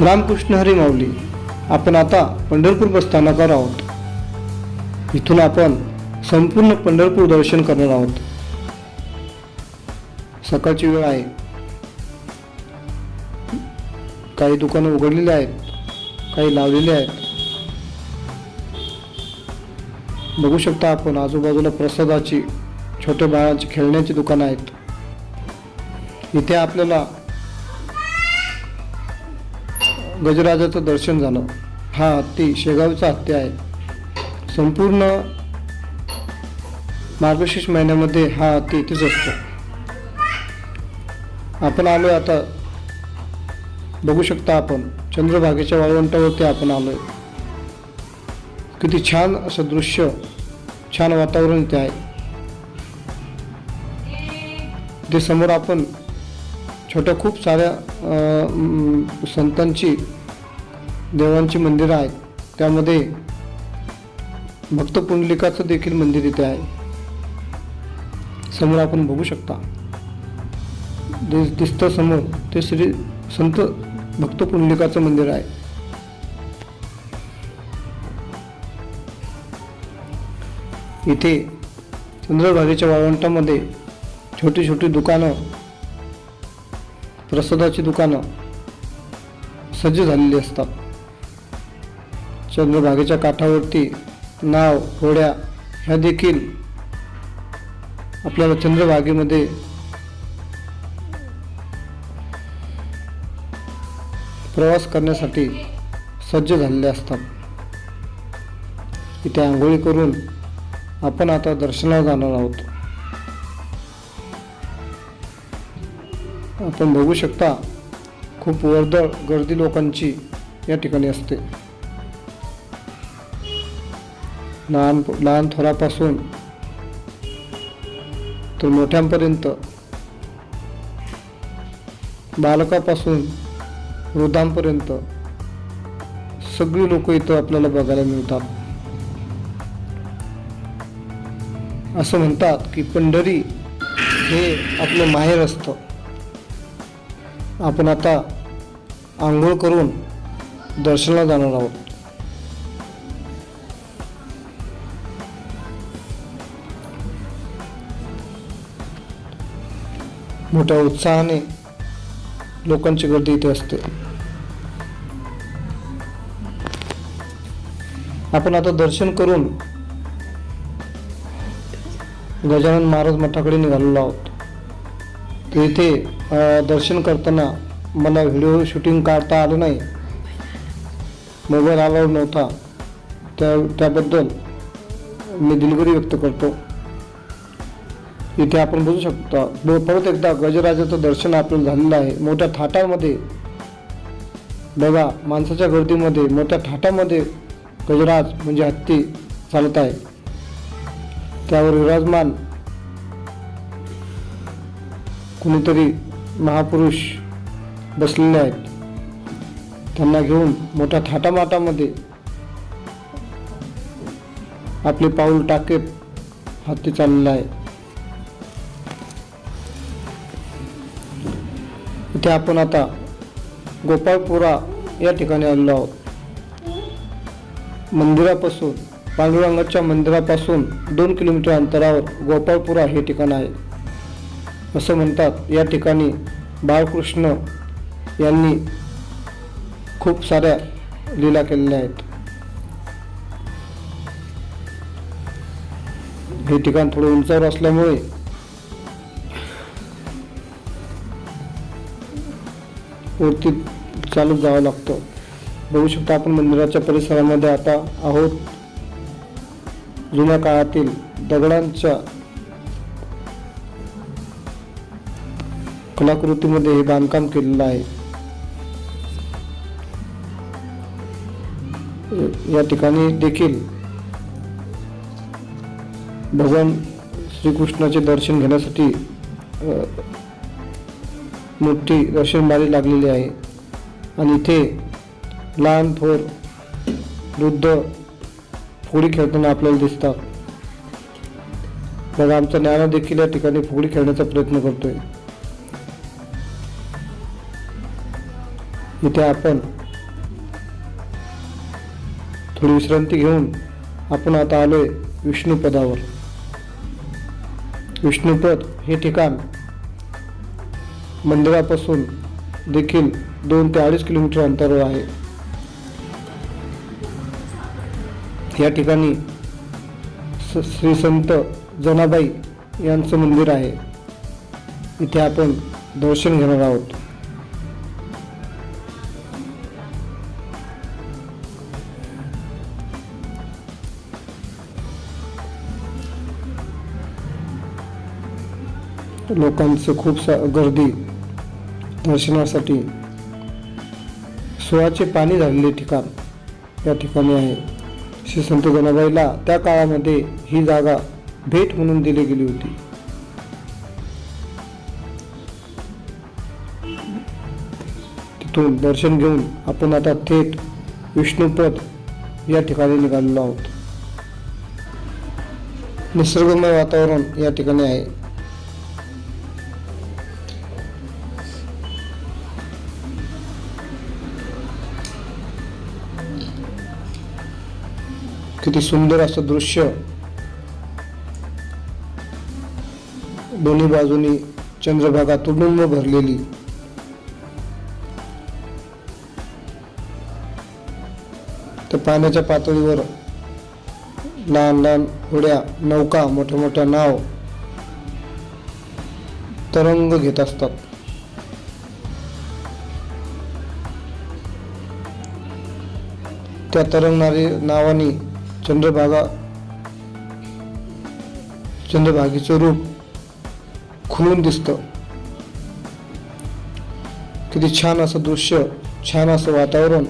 रामकृष्ण हरी माऊली. आपण आता पंढरपूर बसस्थानकावर आहोत. इथून आपण संपूर्ण पंढरपूर दर्शन करणार आहोत. सकाळची वेळ आहे. काही दुकानं उघडलेली आहेत. काही लावलेली आहेत. बघू शकता आपण आजूबाजूला प्रसादाची छोट्या बाळांची खेळण्याची दुकानं आहेत. इथे आपल्याला गजराजाचं दर्शन झालं. हा हत्ती शेगावचा हत्ती आहे. संपूर्ण मार्गशीर्ष महिन्यामध्ये हा हत्ती इथेच असतो. आपण आलो आता. बघू शकता आपण चंद्रभागेच्या वाळवंटावरती आपण आलोय. किती छान असं दृश्य छान वातावरण इथे आहे. ते समोर आपण छोट्या खूप साऱ्या संतांची देवांची मंदिरं आहेत त्यामध्ये भक्त पुंडलिकाचं देखील मंदिर इथे आहे. समोर आपण बघू शकता. दिस दिसतं समोर ते श्री संत भक्त पुंडलिकाचं मंदिर आहे. इथे चंद्रभागेच्या वाळवंटामध्ये छोटी छोटी दुकानं प्रसादाची दुकानं सज्ज झालेली असतात. चंद्रभागेच्या काठावरती नाव होड्या ह्या देखील आपल्याला चंद्रभागेमध्ये प्रवास करण्यासाठी सज्ज झालेले असतात. इथे आंघोळी करून आपण आता दर्शनाला जाणार आहोत. आपण बघू शकता खूप वर्दळ गर्दी लोकांची या ठिकाणी असते. लहान लहान थोरापासून तर मोठ्यांपर्यंत बालकापासून वृद्धांपर्यंत सगळी लोक इथं आपल्याला बघायला मिळतात. असं म्हणतात की पंढरी हे आपलं माहेर असतं. आपण आता आंघोळ करून दर्शनाला जाणार आहोत. मोठ्या उत्साहाने लोकांची गर्दी इथे असते. आपण आता दर्शन करून गजानन महाराज मठाकडे निघालेलो आहोत. तर इथे दर्शन करताना मला व्हिडिओ शूटिंग काढता आलं नाही. मोबाईल अलाउड नव्हता. त्या त्याबद्दल मी दिलगिरी व्यक्त करतो. इथे आपण बघू शकता परत एकदा गजराजाचं दर्शन आपल्याला झालेलं आहे. मोठ्या थाटामध्ये बघा माणसाच्या गर्दीमध्ये मोठ्या थाटामध्ये गजराज म्हणजे हत्ती चालत आहे. त्यावर विराजमान कुणीतरी महापुरुष बसलेले आहेत. त्यांना घेऊन मोठ्या थाटामाटामध्ये आपले पाऊल टाकेत हत्ती चाललेला आहे. इथे आपण आता गोपाळपुरा या ठिकाणी आलेलो आहोत. मंदिरापासून पांडुरंगाच्या मंदिरापासून दोन किलोमीटर अंतरावर गोपाळपुरा हे ठिकाण आहे. असं म्हणतात या ठिकाणी बाळकृष्ण यांनी खूप साऱ्या लीला केलेल्या आहेत. हे ठिकाण थोडं उंचावर असल्यामुळे वरती चालत जावं लागतं. बघू शकता आपण मंदिराच्या परिसरामध्ये आता आहोत. जुन्या काळातील दगडांच्या कलाकृतीमध्ये हे बांधकाम केलेलं आहे. या ठिकाणी देखील भगवान श्रीकृष्णाचे दर्शन घेण्यासाठी मोठी दर्शनबारी लागलेली आहे. आणि इथे लहान थोर वृद्ध फुगडी खेळताना आपल्याला दिसतात. बघा आमचा ज्ञाना देखील या ठिकाणी फुगडी खेळण्याचा प्रयत्न करतोय. इथे आपण थोडी विश्रांती घेऊन आपण आता आलोय विष्णुपदावर. विष्णुपद हे ठिकाण मंदिरापासून देखील दोन ते अडीच किलोमीटर अंतरावर आहे. या ठिकाणी स- श्री संत जनाबाई यांचं मंदिर आहे. इथे आपण दर्शन घेणार आहोत. लोकांचं खूप सा गर्दी दर्शनासाठी सुवाचे पाणी झालेले ठिकाण या ठिकाणी आहे. श्री संत जनाबाईला त्या काळामध्ये ही जागा भेट म्हणून दिली गेली होती. तिथून दर्शन घेऊन आपण आता थेट विष्णुपद या ठिकाणी निघालेलो आहोत. निसर्गमय वातावरण या ठिकाणी आहे. किती सुंदर असं दृश्य. दोन्ही बाजूनी चंद्रभागा तुडुंब भरलेली. तर पाण्याच्या पातळीवर लहान लहान होड्या नौका मोठ्या मोठ्या नाव तरंग घेत असतात. त्या तरंगणारी नावाने चंद्रभागा चंद्रभागेचं रूप खुलून दिसतं. किती छान असं दृश्य छान असं वातावरण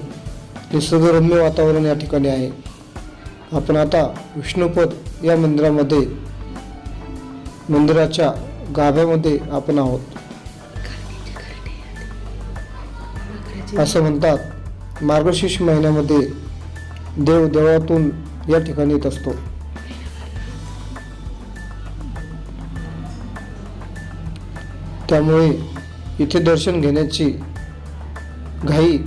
निसर्गरम्य वातावरण या ठिकाणी आहे. आपण आता विष्णुपद या मंदिरामध्ये मंदिराच्या गाभ्यामध्ये आपण आहोत. असं म्हणतात मार्गशीर्ष महिन्यामध्ये देव देवळातून या ठिकाणी येत असतो. त्यामुळे इथे दर्शन घेण्याची घाई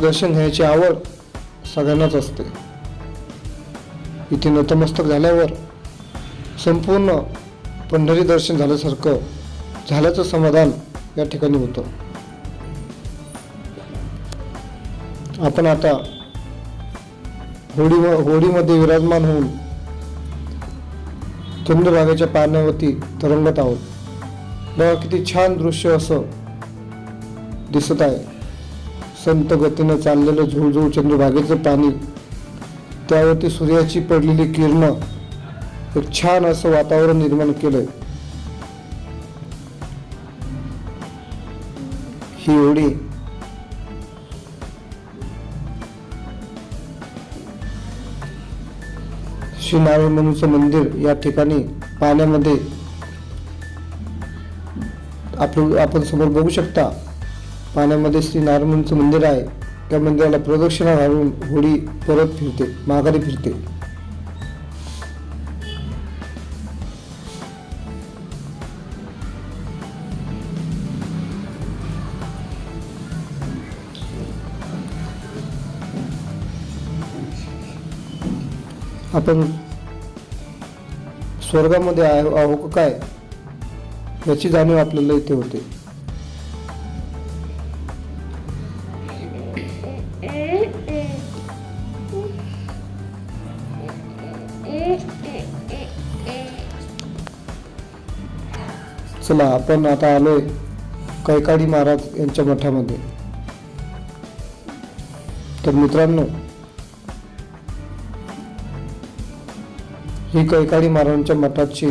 दर्शन घेण्याची आवड सगळ्यांनाच असते. इथे नतमस्तक झाल्यावर संपूर्ण पंढरी दर्शन झाल्यासारखं झाल्याचं समाधान या ठिकाणी होतं. आपण आता होडी होडीमध्ये विराजमान होऊन चंद्रभागेच्या पाण्यावरती तरंगत आहोत. बघा किती छान दृश्य असं दिसत आहे. संत गतीनं चाललेलं झुळझुळ चंद्रभागेचं पाणी त्यावरती सूर्याची पडलेली किरणं एक छान असं वातावरण निर्माण केलंय. ही होडी श्री नारायण मंदिर या ठिकाणी पाण्यामध्ये आपण आपण समोर बघू शकता. पाण्यामध्ये श्री नारायणचं मंदिर आहे. त्या मंदिराला प्रदक्षिणा घालून होडी परत फिरते माघारी फिरते. आपण स्वर्गामध्ये आहे आहो काय? याची जाणीव आपल्याला इथे होते. चला आपण आता आलोय कैकाडी महाराज यांच्या मठामध्ये. तर मित्रांनो ही कैकाडी महाराजांच्या मठाची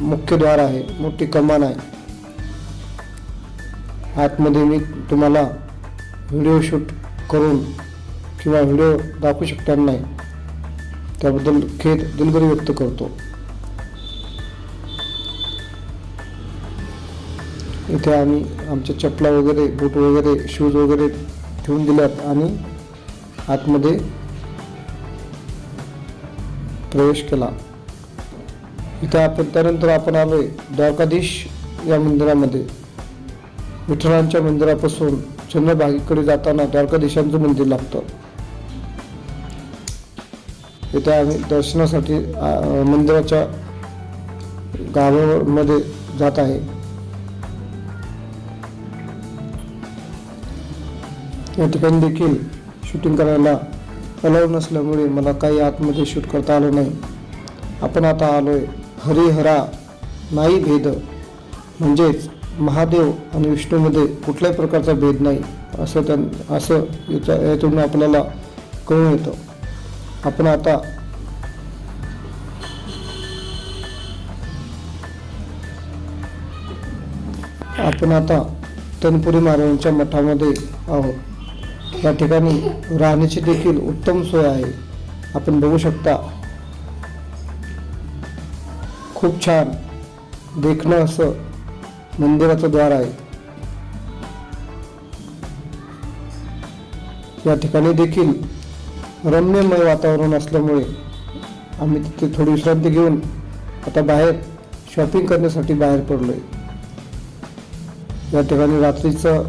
मुख्य द्वार आहे मोठी कमान आहे. आतमध्ये मी तुम्हाला व्हिडिओ शूट करून किंवा व्हिडिओ दाखवू शकणार नाही. त्याबद्दल खेद दिलगिरी व्यक्त करतो. इथे आम्ही आमच्या चपला वगैरे बूट वगैरे शूज वगैरे ठेवून दिल्यात आणि आतमध्ये प्रवेश केला. इथे आपण त्यानंतर आपण आलो आहे द्वारकाधीश या मंदिरामध्ये. विठ्ठलांच्या मंदिरापासून चंद्रभागीकडे जाताना द्वारकाधीशांचं मंदिर लागतं. इथे आम्ही दर्शनासाठी मंदिराच्या गावामध्ये जात आहे. या ठिकाणी देखील शूटिंग करायला अलाव नसल्यामुळे मला काही आतमध्ये शूट करता आलं नाही. आपण आता आलो आहे हरिहरा नाही भेद. म्हणजेच महादेव आणि विष्णूमध्ये कुठल्याही प्रकारचा भेद नाही असं त्यां असं याच्या यातून आपल्याला कळून येतं. आपण आता आपण आता तनपुरी महाराजांच्या मठामध्ये आहोत. या ठिकाणी राहण्याची देखील उत्तम सोय आहे. आपण बघू शकता खूप छान देखणं असं मंदिराचं द्वार आहे. या ठिकाणी देखील रम्यमय वातावरण असल्यामुळे आम्ही तिथे थोडी विश्रांती घेऊन आता बाहेर शॉपिंग करण्यासाठी बाहेर पडलोय. या ठिकाणी रात्रीचं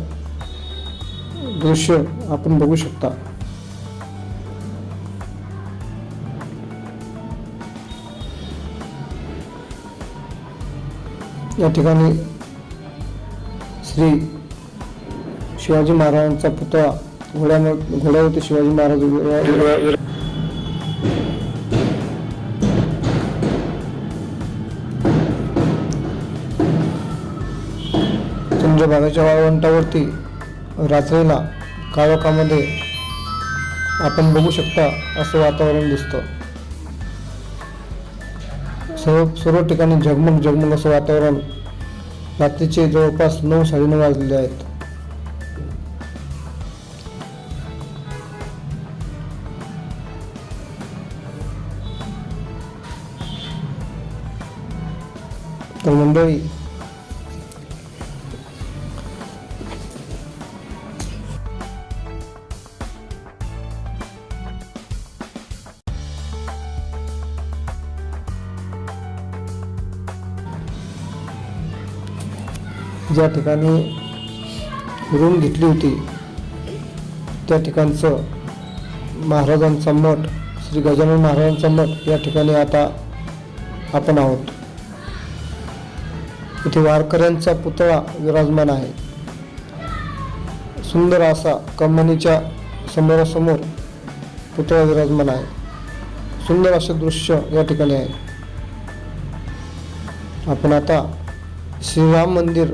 दृश्य आपण बघू शकता. या ठिकाणी श्री शिवाजी महाराजांचा पुतळा घोड्यावर घोड्यावरती शिवाजी महाराज चंद्रभागाच्या वाळवंटावरती रात्रीला काळोखामध्ये आपण बघू शकता असं वातावरण दिसतं. सर्व सर्व ठिकाणी झगमग झगमग असं वातावरण रात्रीचे जवळपास नऊ साडेनऊ वाजलेले आहेत. तर मंडळी ज्या ठिकाणी रूम घेतली होती त्या ठिकाणचं महाराजांचा मठ श्री गजानन महाराजांचा मठ या ठिकाणी आता आपण आहोत. इथे वारकऱ्यांचा पुतळा विराजमान आहे. सुंदर असा कंपनीच्या समोरासमोर पुतळा विराजमान आहे. सुंदर असं दृश्य या ठिकाणी आहे. आपण आता श्रीराम मंदिर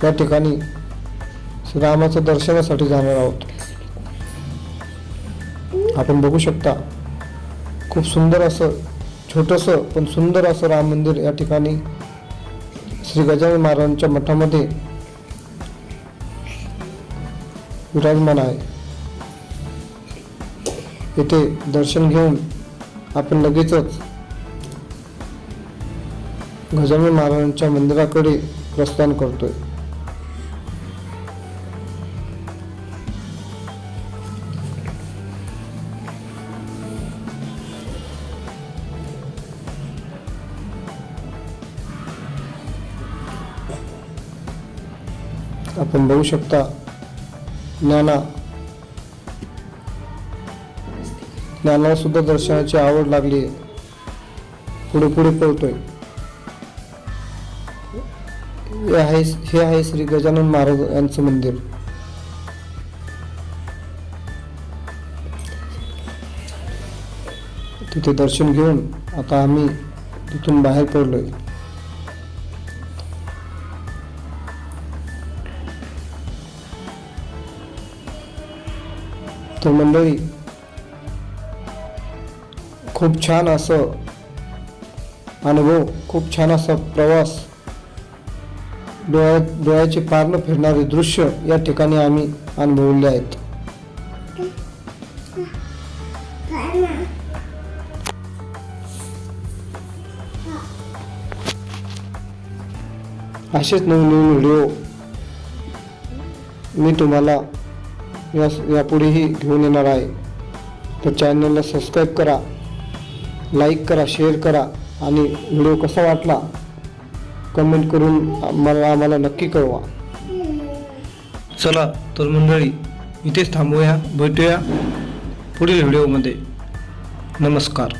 त्या ठिकाणी श्रीरामाच्या दर्शनासाठी जाणार आहोत. आपण बघू शकता खूप सुंदर असं छोटंसं पण सुंदर असं राम मंदिर या ठिकाणी श्री गजानन महाराजांच्या मठामध्ये विराजमान आहे. येथे दर्शन घेऊन आपण लगेचच गजानन महाराजांच्या मंदिराकडे प्रस्थान करतोय. आपण बघू शकता. ज्ञाना ज्ञानाला सुद्धा दर्शनाची आवड लागली आहे. पुढे पुढे पळतोय. हे आहे हे आहे श्री गजानन महाराज यांचं मंदिर. तिथे दर्शन घेऊन आता आम्ही तिथून बाहेर पडलोय. तर मंडळी खूप छान असं अनुभव खूप छान असा प्रवास डोळ्या डोळ्याचे पार न फिरणारे दृश्य या ठिकाणी आम्ही अनुभवले आहेत. असेच नवनवीन व्हिडिओ मी तुम्हाला या यापुढेही घेऊन येणार आहे. तर चॅनलला सबस्क्राईब करा लाईक करा शेअर करा आणि व्हिडिओ कसा वाटला कमेंट करून मला आम्हाला नक्की कळवा. चला तर मंडळी इथेच थांबूया भेटूया पुढील व्हिडिओमध्ये नमस्कार.